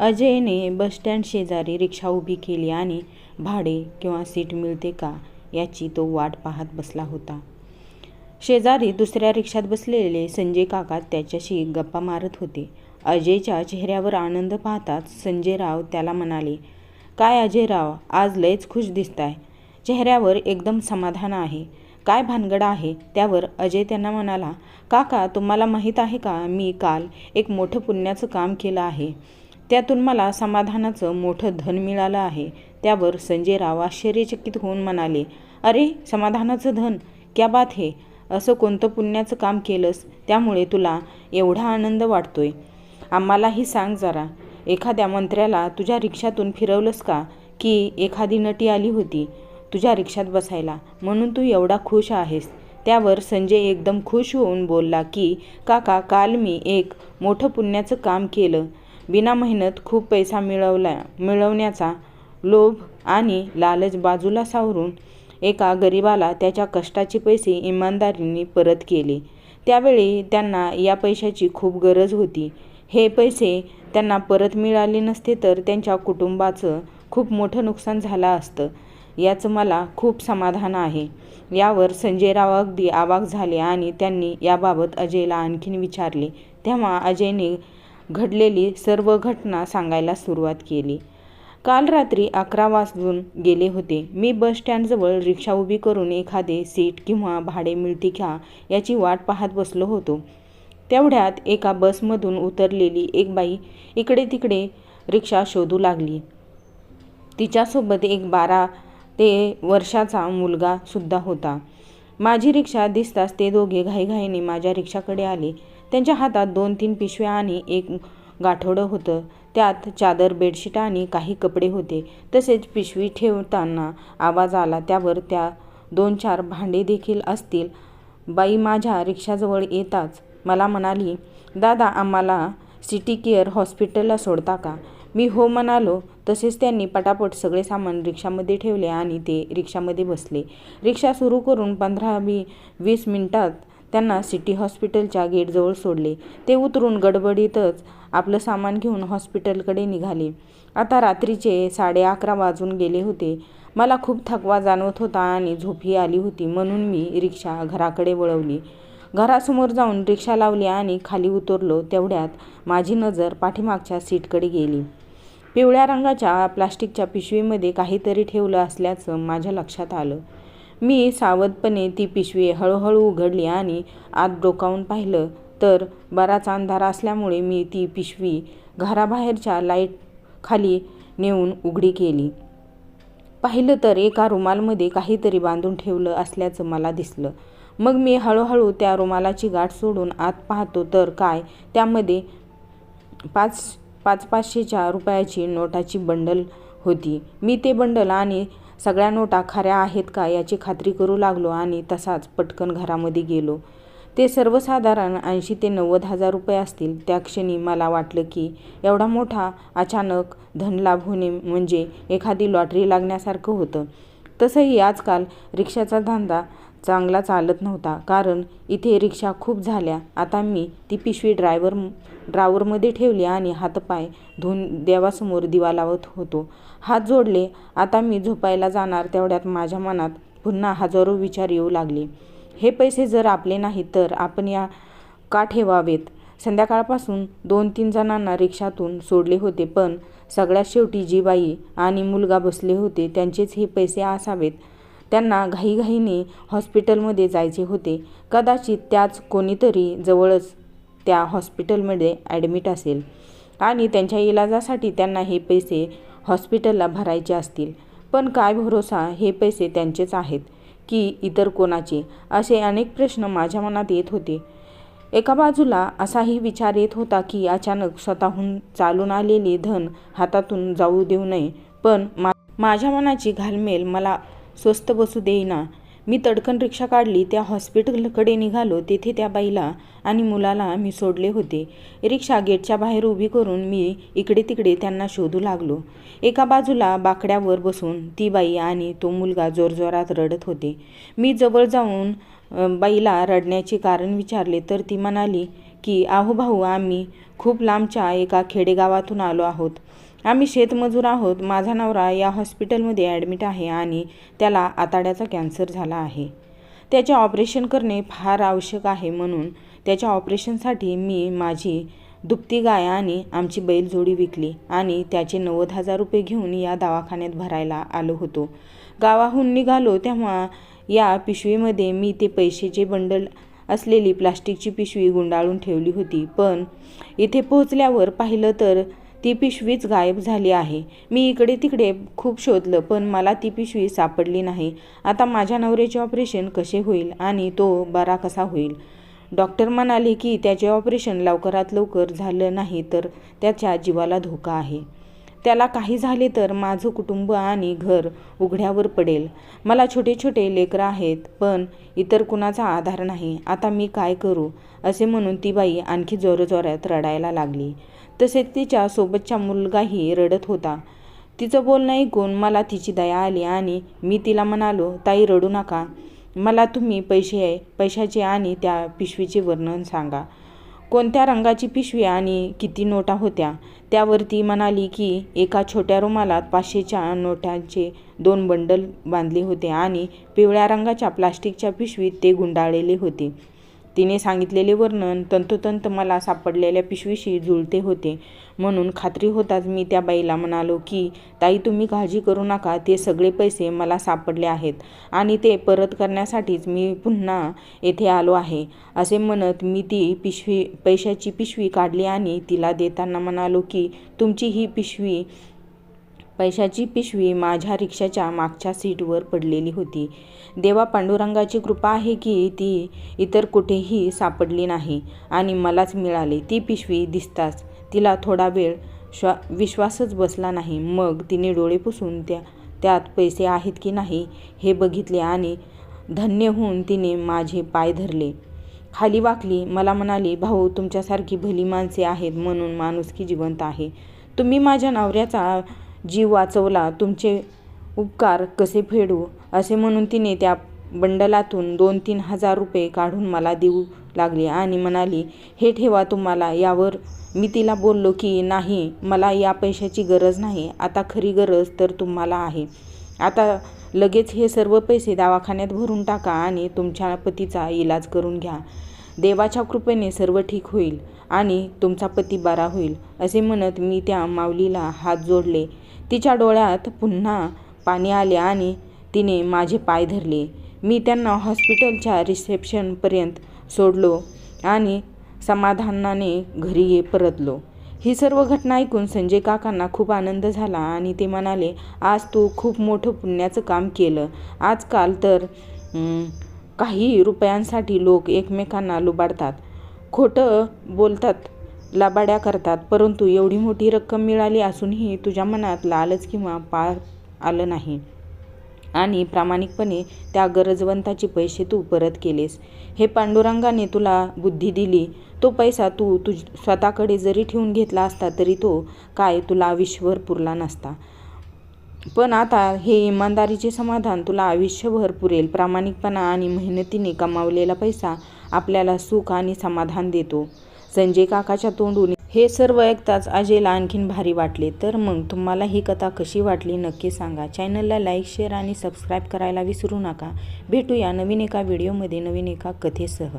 अजयने बसस्टँड शेजारी रिक्षा उभी केली आणि भाडे किंवा सीट मिळते का याची तो वाट पाहत बसला होता. शेजारी दुसऱ्या रिक्षात बसलेले संजय काका त्याच्याशी गप्पा मारत होते. अजयच्या चेहऱ्यावर आनंद पाहताच संजय राव त्याला म्हणाले, काय अजयराव आज लयच खुश दिसताय. चेहऱ्यावर एकदम समाधान आहे. काय भानगड आहे? त्यावर अजय त्यांना म्हणाला, काका तुम्हाला माहीत आहे का मी काल एक मोठं पुण्याचं काम केलं आहे. त्यातून मला समाधानाचं मोठं धन मिळालं आहे. त्यावर संजय राव आश्चर्यचकित होऊन म्हणाले, अरे समाधानाचं धन? क्या बात हे असं कोणतं पुण्याचं काम केलंस त्यामुळे तुला एवढा आनंद वाटतोय? आम्हालाही सांग जरा. एखाद्या मंत्र्याला तुझ्या रिक्षातून फिरवलंस का? की एखादी नटी आली होती तुझ्या रिक्षात बसायला म्हणून तू एवढा खुश आहेस? त्यावर संजय एकदम खुश होऊन बोलला की काका काल मी एक मोठं पुण्याचं काम केलं. बिना मेहनत खूप पैसा मिळवला मिळवण्याचा लोभ आणि लालच बाजूला सावरून एका गरिबाला त्याच्या कष्टाचे पैसे इमानदारीने परत केले. त्यावेळी त्यांना या पैशाची खूप गरज होती. हे पैसे त्यांना परत मिळाले नसते तर त्यांच्या कुटुंबाचं खूप मोठं नुकसान झालं असतं याचं मला खूप समाधान आहे. यावर संजयराव अगदी आवाक झाले आणि त्यांनी याबाबत अजयला आणखीन विचारले. तेव्हा अजयने घडलेली सर्व घटना सांगायला सुरुवात केली. काल रात्री अकरा वाजून गेले होते. मी बस स्टँडजवळ रिक्षा उभी करून एखादे सीट किंवा भाडे मिळते का याची वाट पाहत बसलो होतो. तेवढ्यात एका बसमधून उतरलेली एक बाई इकडे तिकडे रिक्षा शोधू लागली. तिच्यासोबत एक बारा ते वर्षाचा मुलगा सुद्धा होता. माझी रिक्षा दिसताच ते दोघे घाईघाईने माझ्या रिक्षाकडे आले. त्यांच्या हातात दोन तीन पिशव्या आणि एक गाठोडं होतं. त्यात चादर, बेडशीट आणि काही कपडे होते. तसेच पिशवी ठेवताना आवाज आला त्यावर त्या दोन चार भांडे देखील असतील. बाई माझ्या रिक्षाजवळ येताच मला म्हणाली, दादा आम्हाला सिटी केअर हॉस्पिटलला सोडता का? मी हो म्हणालो. तसेच त्यांनी पटापट सगळे सामान रिक्षामध्ये ठेवले आणि ते रिक्षामध्ये बसले. रिक्षा सुरू करून पंधरा वी वीस मिनटात त्यांना सिटी हॉस्पिटलच्या गेटजवळ सोडले. ते उतरून गडबडीतच आपलं सामान घेऊन हॉस्पिटलकडे निघाले. आता रात्रीचे साडे अकरा वाजून गेले होते. मला खूप थकवा जाणवत होता आणि झोपही आली होती म्हणून मी रिक्षा घराकडे वळवली. घरासमोर जाऊन रिक्षा लावली आणि खाली उतरलो तेवढ्यात माझी नजर पाठीमागच्या सीटकडे गेली. पिवळ्या रंगाच्या प्लास्टिकच्या पिशवीमध्ये काहीतरी ठेवलं असल्याचं माझ्या लक्षात आलं. मी सावधपणे ती पिशवी हळूहळू उघडली आणि आत डोकावून पाहिलं तर बराच अंधार असल्यामुळे मी ती पिशवी घराबाहेरच्या लाइट खाली नेऊन उघडी केली. पाहिलं तर एका रुमालमध्ये काहीतरी बांधून ठेवलं असल्याचं मला दिसलं. मग मी हळूहळू त्या रुमालाची गाठ सोडून आत पाहतो तर काय त्यामध्ये पाच पाच पाचशेच्या रुपयाची नोटाची बंडल होती. मी ते बंडल आणि सगळ्या नोटा खऱ्या आहेत का याची खात्री करू लागलो आणि तसाच पटकन घरामध्ये गेलो. ते सर्वसाधारण ऐंशी ते नव्वद हजार रुपये असतील. त्या क्षणी मला वाटलं की एवढा मोठा अचानक धनलाभ होणे म्हणजे एखादी लॉटरी लागण्यासारखं होतं. तसंही आजकाल रिक्षाचा धंदा चांगला चालत नव्हता कारण इथे रिक्षा खूप झाल्या. आता मी ती पिशवी ड्रॉवरमध्ये ठेवली आणि हातपाय धुऊन देवासमोर दिवा लावत होतो. हात जोडले. आता मी झोपायला जाणार तेवढ्यात माझ्या मनात पुन्हा हजारो विचार येऊ लागले. हे पैसे जर आपले नाही तर आपण या का ठेवावेत? संध्याकाळपासून दोन तीन जणांना रिक्षातून सोडले होते पण सगळ्यात शेवटी जी बाई आणि मुलगा बसले होते त्यांचेच हे पैसे असावेत. त्यांना घाईघाईने हॉस्पिटलमध्ये जायचे होते. कदाचित त्याच कोणीतरी जवळच त्या हॉस्पिटलमध्ये ॲडमिट असेल आणि त्यांच्या इलाजासाठी त्यांना हे पैसे हॉस्पिटलला भरायचे असतील. पण काय भरोसा हे पैसे त्यांचेच आहेत की इतर कोणाचे? असे अनेक प्रश्न माझ्या मनात येत होते. एका बाजूला असाही विचार येत होता की अचानक स्वतःहून चालून आलेले धन हातातून जाऊ देऊ नये. पण मा माझ्या मनाची घालमेल मला स्वस्त बसू देईना. मी तडकन रिक्षा काढली. त्या हॉस्पिटलकडे निघालो. तेथे त्या बाईला आणि मुलाला मी सोडले होते. रिक्षा गेटच्या बाहेर उभी करून मी इकडे तिकडे त्यांना शोधू लागलो. एका बाजूला बाकड्यावर बसून ती बाई आणि तो मुलगा जोरजोरात रडत होते. मी जवळ जाऊन बाईला रडण्याचे कारण विचारले तर ती म्हणाली की आहो भाऊ आम्ही खूप लांबच्या एका खेडेगावातून आलो आहोत आम्ही शेतमजूर आहोत. माझा नवरा या हॉस्पिटलमध्ये ॲडमिट आहे आणि त्याला आताड्याचा कॅन्सर झाला आहे. त्याचे ऑपरेशन करणे फार आवश्यक आहे म्हणून त्याच्या ऑपरेशनसाठी मी माझी दुभती गाय आणि आमची बैलजोडी विकली आणि त्याचे नव्वद हजार रुपये घेऊन या दवाखान्यात भरायला आलो होतो. गावाहून निघालो तेव्हा या पिशवीमध्ये मी ते पैशाचे बंडल असलेली प्लास्टिकची पिशवी गुंडाळून ठेवली होती. पण इथे पोहोचल्यावर पाहिलं तर ती पिशवीच गायब झाली आहे. मी इकडे तिकडे खूप शोधलं पण मला ती पिशवी सापडली नाही. आता माझ्या नवऱ्याचे ऑपरेशन कसे होईल आणि तो बरा कसा होईल? डॉक्टर म्हणाले की त्याचे ऑपरेशन लवकरात लवकर झालं नाही तर त्याच्या जीवाला धोका आहे. त्याला काही झाले तर माझं कुटुंब आणि घर उघड्यावर पडेल. मला छोटे छोटे लेकरं आहेत पण इतर कुणाचा आधार नाही. आता मी काय करू? असे म्हणून ती बाई आणखी जोरजोरात रडायला लागली. तसेच तिच्या सोबतचा मुलगाही रडत होता. तिचं बोलणं ऐकून मला तिची दया आली आणि मी तिला म्हणालो ताई रडू नका. मला तुम्ही पैसे पैशाचे आणि त्या पिशवीचे वर्णन सांगा. कोणत्या रंगाची पिशवी आणि किती नोटा होत्या? त्यावरती म्हणाली की एका छोट्या रुमालात पाचशेच्या नोटांचे दोन बंडल बांधले होते आणि पिवळ्या रंगाच्या प्लास्टिकच्या पिशवीत ते गुंडाळलेले होते. तिने सांगितलेले वर्णन तंतोतंत मला सापडलेल्या पिशवीशी जुळते होते. म्हणून खात्री होताच मी त्या बाईला म्हणालो की ताई तुम्ही काळजी करू नका ते सगळे पैसे मला सापडले आहेत आणि ते परत करण्यासाठीच मी पुन्हा येथे आलो आहे. असे म्हणत मी ती पिशवी पैशाची पिशवी काढली आणि तिला देताना म्हणालो की तुमची ही पिशवी पैशाची पिशवी माझ्या रिक्षाच्या मागच्या सीटवर पडलेली होती. देवा पांडुरंगाची कृपा आहे की ती इतर कुठेही सापडली नाही आणि मलाच मिळाली. ती पिशवी दिसताच तिला थोडा वेळ श्वा विश्वासच बसला नाही. मग तिने डोळे पुसून त्या त्यात पैसे आहेत की नाही हे बघितले आणि धन्य होऊन तिने माझे पाय धरले. खाली वाकली मला म्हणाली भाऊ तुमच्यासारखी भली माणसे आहेत म्हणून माणुसकी जिवंत आहे. तुम्ही माझ्या नवऱ्याचा जीव वाचवला तुमचे उपकार कसे फेडू? असे म्हणून तिने त्या बंडलातून दोन तीन हजार रुपये काढून मला देऊ लागली आणि म्हणाली हे ठेवा तुम्हाला यावर मी तिला बोललो की नाही मला या पैशाची गरज नाही आता खरी गरज तर तुम्हाला आहे. आता लगेच हे सर्व पैसे दवाखान्यात भरून टाका आणि तुमच्या पतीचा इलाज करून घ्या. देवाच्या कृपेने सर्व ठीक होईल आणि तुमचा पती बरा होईल असे म्हणत मी त्या माऊलीला हात जोडले. तिच्या डोळ्यात पुन्हा पाणी आले आणि तिने माझे पाय धरले. मी त्यांना हॉस्पिटलच्या रिसेप्शनपर्यंत सोडलो आणि समाधानाने घरी ये परतलो. ही सर्व घटना ऐकून संजय काकांना खूप आनंद झाला आणि ते म्हणाले आज तू खूप मोठं पुण्याचं काम केलं. आजकाल तर काही रुपयांसाठी लोक एकमेकांना लुबाडतात. खोटं बोलतात लाबाड्या करतात. परंतु एवढी मोठी रक्कम मिळाली असूनही तुझ्या मनात लालच किंवा पार आलं नाही. आणि प्रामाणिकपणे त्या गरजवंताचे पैसे तू परत केलेस. हे पांडुरंगाने तुला बुद्धी दिली. तो पैसा तू तुझ स्वतःकडे जरी ठेवून घेतला असता तरी तो काय तुला आयुष्यभर पुरला नसता. पण आता हे इमानदारीचे समाधान तुला आयुष्यभर पुरेल. प्रामाणिकपणा आणि मेहनतीने कमावलेला पैसा आपल्याला सुख आणि समाधान देतो. संजय काकाच्या तोंडून. हे सर्व ऐकताच अजयला आणखीन भारी वाटले. तर मग तुम्हाला ही कथा कशी वाटली नक्की सांगा. चॅनलला लाईक शेअर आणि सबस्क्राईब करायला विसरू नका. भेटूया नवीन एका व्हिडिओमध्ये नवीन एका कथेसह.